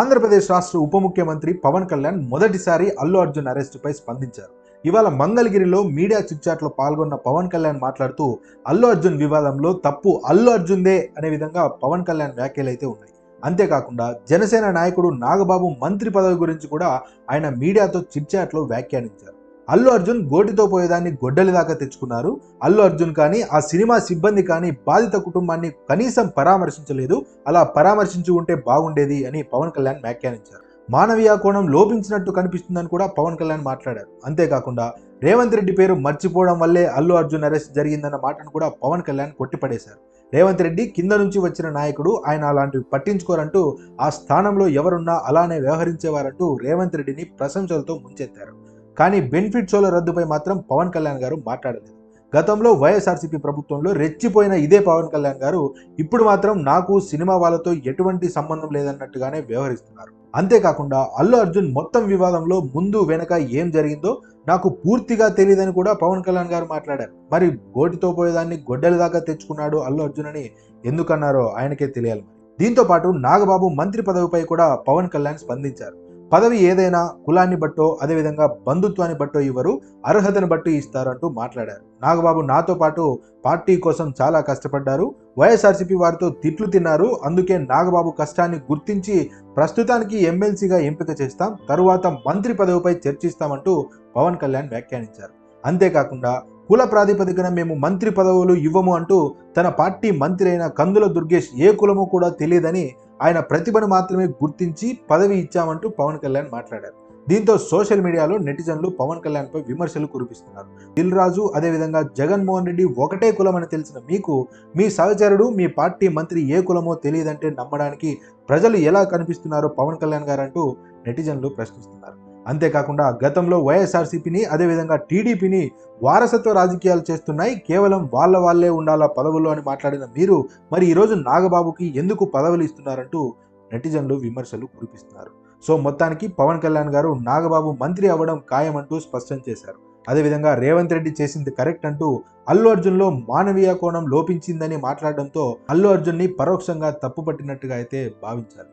ఆంధ్రప్రదేశ్ రాష్ట్ర ఉప ముఖ్యమంత్రి పవన్ కళ్యాణ్ మొదటిసారి అల్లు అర్జున్ అరెస్టుపై స్పందించారు. ఇవాళ మంగళగిరిలో మీడియా చిట్చాట్లో పాల్గొన్న పవన్ కళ్యాణ్ మాట్లాడుతూ అల్లు అర్జున్ వివాదంలో తప్పు అల్లు అర్జున్దే అనే విధంగా పవన్ కళ్యాణ్ వ్యాఖ్యలైతే ఉన్నాయి. అంతేకాకుండా జనసేన నాయకుడు నాగబాబు మంత్రి పదవి గురించి కూడా ఆయన మీడియాతో చిట్చాట్లో వ్యాఖ్యానించారు. అల్లు అర్జున్ గోటితో పోయేదాన్ని గొడ్డలి దాకా తెచ్చుకున్నారు. అల్లు అర్జున్ కానీ ఆ సినిమా సిబ్బంది కానీ బాధిత కుటుంబాన్ని కనీసం పరామర్శించలేదు. అలా పరామర్శించి ఉంటే బాగుండేది అని పవన్ కళ్యాణ్ వ్యాఖ్యానించారు. మానవీయ కోణం లోపించినట్టు కనిపిస్తుందని కూడా పవన్ కళ్యాణ్ మాట్లాడారు. అంతేకాకుండా రేవంత్ రెడ్డి పేరు మర్చిపోవడం వల్లే అల్లు అర్జున్ అరెస్ట్ జరిగిందన్న మాటను కూడా పవన్ కళ్యాణ్ కొట్టిపడేశారు. రేవంత్ రెడ్డి కింద నుంచి వచ్చిన నాయకుడు ఆయన అలాంటివి పట్టించుకోరంటూ ఆ స్థానంలో ఎవరున్నా అలానే వ్యవహరించేవారంటూ రేవంత్ రెడ్డిని ప్రశంసలతో ముంచెత్తారు. కానీ బెనిఫిట్ షోల రద్దుపై మాత్రం పవన్ కళ్యాణ్ గారు మాట్లాడలేదు. గతంలో వైఎస్ఆర్సీపీ ప్రభుత్వంలో రెచ్చిపోయిన ఇదే పవన్ కళ్యాణ్ గారు ఇప్పుడు మాత్రం నాకు సినిమా వాళ్ళతో ఎటువంటి సంబంధం లేదన్నట్టుగానే వ్యవహరిస్తున్నారు. అంతేకాకుండా అల్లు అర్జున్ మొత్తం వివాదంలో ముందు వెనక ఏం జరిగిందో నాకు పూర్తిగా తెలియదని కూడా పవన్ కళ్యాణ్ గారు మాట్లాడారు. మరి గోటితో పోయేదాన్ని గొడ్డలి దాకా తెచ్చుకున్నాడు అల్లు అర్జున్ అని ఎందుకన్నారో ఆయనకే తెలియాలి దీంతో పాటు నాగబాబు మంత్రి పదవిపై కూడా పవన్ కళ్యాణ్ స్పందించారు. పదవి ఏదైనా కులాన్ని బట్టో అదేవిధంగా బంధుత్వాన్ని బట్టో ఇవ్వరు అర్హతను బట్టి ఇస్తారంటూ మాట్లాడారు. నాగబాబు నాతో పాటు పార్టీ కోసం చాలా కష్టపడ్డారు. వైఎస్ఆర్సీపీ వారితో తిట్లు తిన్నారు. అందుకే నాగబాబు కష్టాన్ని గుర్తించి ప్రస్తుతానికి ఎమ్మెల్సీగా ఎంపిక చేస్తాం. తరువాత మంత్రి పదవిపై చర్చిస్తామంటూ పవన్ కళ్యాణ్ వ్యాఖ్యానించారు. అంతేకాకుండా కుల ప్రాతిపదికన మేము మంత్రి పదవులు ఇవ్వము అంటూ తన పార్టీ మంత్రి అయిన కందుల దుర్గేష్ ఏ కులము కూడా తెలియదని ఆయన ప్రతిభను మాత్రమే గుర్తించి పదవి ఇచ్చామంటూ పవన్ కళ్యాణ్ మాట్లాడారు. దీంతో సోషల్ మీడియాలో నెటిజన్లు పవన్ కళ్యాణ్పై విమర్శలు కురిపిస్తున్నారు. దిల్ రాజు అదేవిధంగా జగన్మోహన్ రెడ్డి ఒకటే కులం అని తెలిసిన మీకు మీ సహచరుడు మీ పార్టీ మంత్రి ఏ కులమో తెలియదంటే నమ్మడానికి ప్రజలు ఎలా కనిపిస్తున్నారో పవన్ కళ్యాణ్ గారు అంటూ నెటిజన్లు ప్రశ్నిస్తున్నారు. అంతేకాకుండా గతంలో వైఎస్ఆర్సీపీని అదేవిధంగా టీడీపీని వారసత్వ రాజకీయాలు చేస్తున్నాయి. కేవలం వాళ్ళ వాళ్ళే ఉండాలా పదవులు అని మాట్లాడిన మీరు మరి ఈరోజు నాగబాబుకి ఎందుకు పదవులు ఇస్తున్నారంటూ నెటిజన్లు విమర్శలు కురిపిస్తున్నారు. సో మొత్తానికి పవన్ కళ్యాణ్ గారు నాగబాబు మంత్రి అవ్వడం ఖాయమంటూ స్పష్టం చేశారు. అదేవిధంగా రేవంత్ రెడ్డి చేసింది కరెక్ట్ అంటూ అల్లు అర్జున్లో మానవీయ కోణం లోపించిందని మాట్లాడడంతో అల్లు అర్జున్ని పరోక్షంగా తప్పుపట్టినట్టుగా అయితే భావించాలి.